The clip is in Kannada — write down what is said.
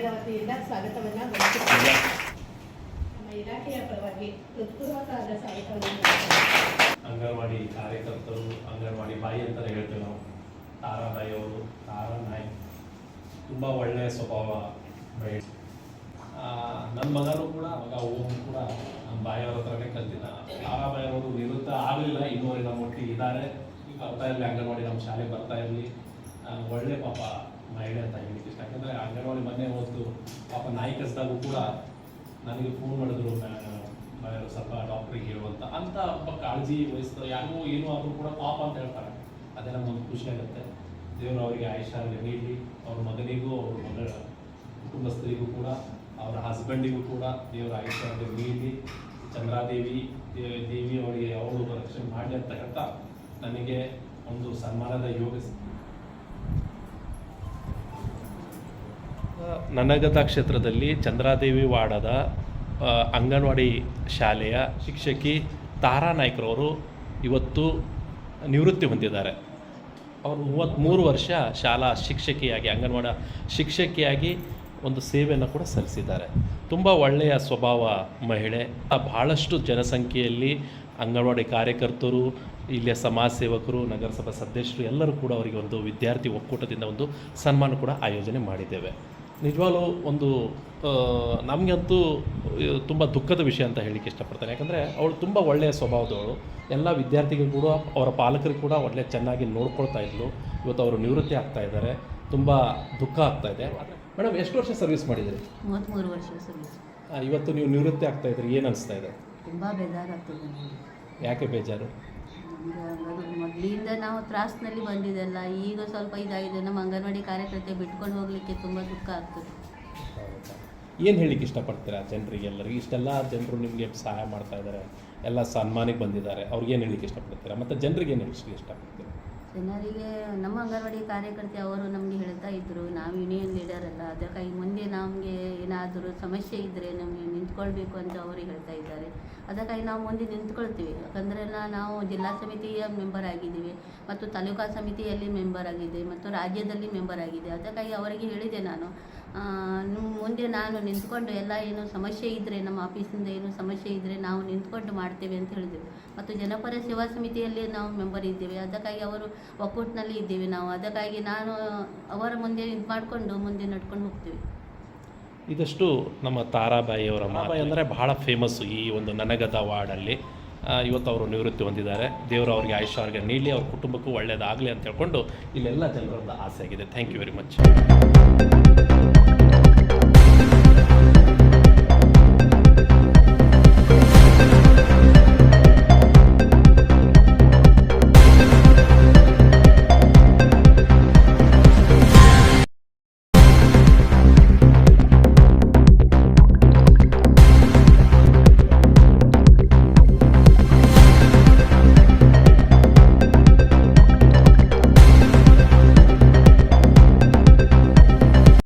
ವತಿಯಿಂದ ನಮ್ಮ ಇಲಾಖೆಯ ಪರವಾಗಿ ಹೃತ್ಪೂರ್ವಕವಾದ ಸ್ವಾಗತವನ್ನು. ಅಂಗನವಾಡಿ ಕಾರ್ಯಕರ್ತರು, ಅಂಗನವಾಡಿ ಬಾಯಿ ಅಂತ ಹೇಳ್ತೇವೆ ನಾವು. ತಾರಾಬಾಯಿ ಅವರು, ತಾರಾ ನಾಯಿ. ತುಂಬ ಒಳ್ಳೆಯ ಸ್ವಭಾವ ನನ್ನ ಮಗನೂ ಕೂಡ, ಮಗ ಓಮ್ ಕೂಡ ನಮ್ಮ ಬಾಯಿಯವ್ರ ಹತ್ರನೇ ಕಲ್ತಿದ್ದ. ತಾರಾಬಾಯಿ ಅವರು ನಿವೃತ್ತ ಆಗಲಿಲ್ಲ, ಇನ್ನೂವರೆ ನಮ್ಮ ಒಟ್ಟಿಗೆ ಇದ್ದಾರೆ. ಬರ್ತಾ ಇರಲಿ, ಅಂಗನವಾಡಿ ನಮ್ಮ ಶಾಲೆ ಬರ್ತಾ ಇರಲಿ. ಒಳ್ಳೆ ಪಾಪ. ಮಹಿಳೆ ಅಂತ ಹೇಳಿಕ್ಕೆ ಇಷ್ಟ ಯಾಕಂದರೆ ಅಂಗನವಾಡಿ ಮೊನ್ನೆ ಹೊತ್ತು ಪಾಪ ನಾಯಿ ಕಸ್ದಾಗೂ ಕೂಡ ನನಗೆ ಫೋನ್ ಮಾಡಿದ್ರು ಸ್ವಲ್ಪ ಡಾಕ್ಟ್ರಿಗೆ ಹೇಳುವಂತ ಅಂತ. ಒಬ್ಬ ಕಾಳಜಿ ವಹಿಸ್ತಾರೆ. ಯಾರಿಗೂ ಏನು ಆದರೂ ಕೂಡ ಪಾಪ ಅಂತ ಹೇಳ್ತಾರೆ. ಅದೇ ನಮ್ಗೊಂದು ಖುಷಿ ಆಗುತ್ತೆ. ದೇವರು ಅವರಿಗೆ ಆಯುಷ್ಯ ನೀಡಲಿ. ಅವ್ರ ಮಗನಿಗೂ, ಅವ್ರ ಮಗಳ ಕುಟುಂಬಸ್ಥರಿಗೂ ಕೂಡ, ಅವರ ಹಸ್ಬೆಂಡಿಗೂ ಕೂಡ ದೇವರ ಆಯುಷ್ಯ ನೀಡಲಿ. ಚಂದ್ರಾದೇವಿ ದೇವಿ ಅವರಿಗೆ ಅವಳು ರಕ್ಷಣೆ ಮಾಡಲಿ ಅಂತ ಹೇಳ್ತಾ, ನನಗೆ ಒಂದು ಸನ್ಮಾನದ ಯೋಗ ನನಗತ ಕ್ಷೇತ್ರದಲ್ಲಿ ಚಂದ್ರಾದೇವಿ ವಾಡದ ಅಂಗನವಾಡಿ ಶಾಲೆಯ ಶಿಕ್ಷಕಿ ತಾರಾ ನಾಯ್ಕರವರು ಇವತ್ತು ನಿವೃತ್ತಿ ಹೊಂದಿದ್ದಾರೆ. ಅವರು ಮೂವತ್ತ್ಮೂರು ವರ್ಷ ಶಾಲಾ ಶಿಕ್ಷಕಿಯಾಗಿ, ಅಂಗನವಾಡಿ ಶಿಕ್ಷಕಿಯಾಗಿ ಒಂದು ಸೇವೆಯನ್ನು ಕೂಡ ಸಲ್ಲಿಸಿದ್ದಾರೆ. ತುಂಬ ಒಳ್ಳೆಯ ಸ್ವಭಾವ ಮಹಿಳೆ. ಭಾಳಷ್ಟು ಜನಸಂಖ್ಯೆಯಲ್ಲಿ ಅಂಗನವಾಡಿ ಕಾರ್ಯಕರ್ತರು, ಇಲ್ಲಿಯ ಸಮಾಜ ಸೇವಕರು, ನಗರಸಭಾ ಸದಸ್ಯರು ಎಲ್ಲರೂ ಕೂಡ ಅವರಿಗೆ ಒಂದು ವಿದ್ಯಾರ್ಥಿ ಒಕ್ಕೂಟದಿಂದ ಒಂದು ಸನ್ಮಾನ ಕೂಡ ಆಯೋಜನೆ ಮಾಡಿದ್ದೇವೆ. ನಿಜವಾಗ್ಲೂ ಒಂದು ನಮಗಂತೂ ತುಂಬ ದುಃಖದ ವಿಷಯ ಅಂತ ಹೇಳಿಕ್ಕೆ ಇಷ್ಟಪಡ್ತಾನೆ. ಯಾಕಂದರೆ ಅವಳು ತುಂಬ ಒಳ್ಳೆಯ ಸ್ವಭಾವದವಳು. ಎಲ್ಲ ವಿದ್ಯಾರ್ಥಿಗಳು ಕೂಡ ಅವರ ಪಾಲಕರು ಕೂಡ ಒಳ್ಳೆ ಚೆನ್ನಾಗಿ ನೋಡ್ಕೊಳ್ತಾ ಇದ್ಲು. ಇವತ್ತು ಅವರು ನಿವೃತ್ತಿ ಆಗ್ತಾ ಇದ್ದಾರೆ. ತುಂಬ ದುಃಖ ಆಗ್ತಾ ಇದೆ. ಮೇಡಮ್ ಎಷ್ಟು ವರ್ಷ ಸರ್ವಿಸ್ ಮಾಡಿದ್ರಿ? ಮೂವತ್ತ್ಮೂರು ವರ್ಷ ಸರ್ವಿಸ್. ಇವತ್ತು ನೀವು ನಿವೃತ್ತಿ ಆಗ್ತಾ ಇದ್ರಿ. ಏನು ಅನಿಸ್ತಾ ಇದೆ? ತುಂಬ ಬೇಜಾರಾಗ್ತದೆ ಯಾಕೆ ಬೇಜಾರು? ಮೊದಲಿಂದ ನಾವು ತ್ರಾಸ್ನಲ್ಲಿ ಬಂದಿದ್ದೆಲ್ಲ ಈಗ ಸ್ವಲ್ಪ ಇದಾಗಿದೆ. ನಮ್ಮ ಅಂಗನವಾಡಿ ಕಾರ್ಯಕರ್ತೆ ಬಿಟ್ಕೊಂಡು ಹೋಗಲಿಕ್ಕೆ ತುಂಬ ದುಃಖ ಆಗ್ತದೆ. ಏನು ಹೇಳಿಕ್ಕೆ ಇಷ್ಟಪಡ್ತೀರಾ ಜನರಿಗೆ ಎಲ್ಲರಿಗೆ? ಇಷ್ಟೆಲ್ಲ ಜನರು ನಿಮಗೆ ಸಹಾಯ ಮಾಡ್ತಾ ಇದ್ದಾರೆ. ಎಲ್ಲ ಸನ್ಮಾನಕ್ಕೆ ಬಂದಿದ್ದಾರೆ. ಅವ್ರಿಗೆ ಏನು ಹೇಳಿಕ್ಕೆ ಇಷ್ಟಪಡ್ತೀರಾ? ಮತ್ತು ಜನರಿಗೆ ಏನು ಹೇಳಿ ಇಷ್ಟಪಡ್ತೀರಾ? ಜನರಿಗೆ ನಮ್ಮ ಅಂಗನವಾಡಿ ಕಾರ್ಯಕರ್ತೆ ಅವರು ನಮಗೆ ಹೇಳ್ತಾ ಇದ್ದರು ನಾವು ಯೂನಿಯನ್ ಲೀಡರ್ ಅಲ್ಲ, ಅದಕ್ಕಾಗಿ ಮುಂದೆ ನಮಗೆ ಏನಾದರೂ ಸಮಸ್ಯೆ ಇದ್ದರೆ ನಮಗೆ ನಿಂತ್ಕೊಳ್ಬೇಕು ಅಂತ ಅವರು ಹೇಳ್ತಾ ಇದ್ದಾರೆ. ಅದಕ್ಕಾಗಿ ನಾವು ಮುಂದೆ ನಿಂತ್ಕೊಳ್ತೀವಿ. ಯಾಕಂದರೆ ನಾವು ಜಿಲ್ಲಾ ಸಮಿತಿಯ ಮೆಂಬರ್ ಆಗಿದ್ದೀವಿ, ಮತ್ತು ತಾಲೂಕಾ ಸಮಿತಿಯಲ್ಲಿ ಮೆಂಬರ್ ಆಗಿದೆ, ಮತ್ತು ರಾಜ್ಯದಲ್ಲಿ ಮೆಂಬರ್ ಆಗಿದೆ. ಅದಕ್ಕಾಗಿ ಅವರಿಗೆ ಹೇಳಿದೆ ನಾನು ಮುಂದೆ ನಾನು ನಿಂತ್ಕೊಂಡು ಎಲ್ಲ ಏನು ಸಮಸ್ಯೆ ಇದ್ದರೆ ನಮ್ಮ ಆಫೀಸಿಂದ ಏನು ಸಮಸ್ಯೆ ಇದ್ದರೆ ನಾವು ನಿಂತ್ಕೊಂಡು ಮಾಡ್ತೇವೆ ಅಂತ ಹೇಳಿದೆವು ಮತ್ತು ಜನಪರ ಸೇವಾ ಸಮಿತಿಯಲ್ಲಿ ನಾವು ಮೆಂಬರ್ ಇದ್ದೇವೆ. ಅದಕ್ಕಾಗಿ ಅವರು ಒಕ್ಕೂಟಿನಲ್ಲಿ ಇದ್ದೀವಿ ನಾವು. ಅದಕ್ಕಾಗಿ ನಾನು ಅವರ ಮುಂದೆ ಇದು ಮಾಡಿಕೊಂಡು ಮುಂದೆ ನಡ್ಕೊಂಡು ಹೋಗ್ತೀವಿ. ಇದಷ್ಟು ನಮ್ಮ ತಾರಾಬಾಯಿ ಅವರ ಮಾತು. ಅಂದರೆ ಬಹಳ ಫೇಮಸ್ಸು ಈ ಒಂದು ನನಗದ ವಾರ್ಡಲ್ಲಿ ಇವತ್ತು ಅವರು ನಿವೃತ್ತಿ ಹೊಂದಿದ್ದಾರೆ. ದೇವರು ಅವರಿಗೆ ಆಯುಷ್ಯ ಅವರಿಗೆ ನೀಡಲಿ ಅವ್ರ ಕುಟುಂಬಕ್ಕೂ ಒಳ್ಳೆಯದಾಗಲಿ ಅಂತ ಹೇಳ್ಕೊಂಡು ಇಲ್ಲೆಲ್ಲ ಜನರದ ಆಸೆ ಆಗಿದೆ ಥ್ಯಾಂಕ್ ಯು ವೆರಿ ಮಚ್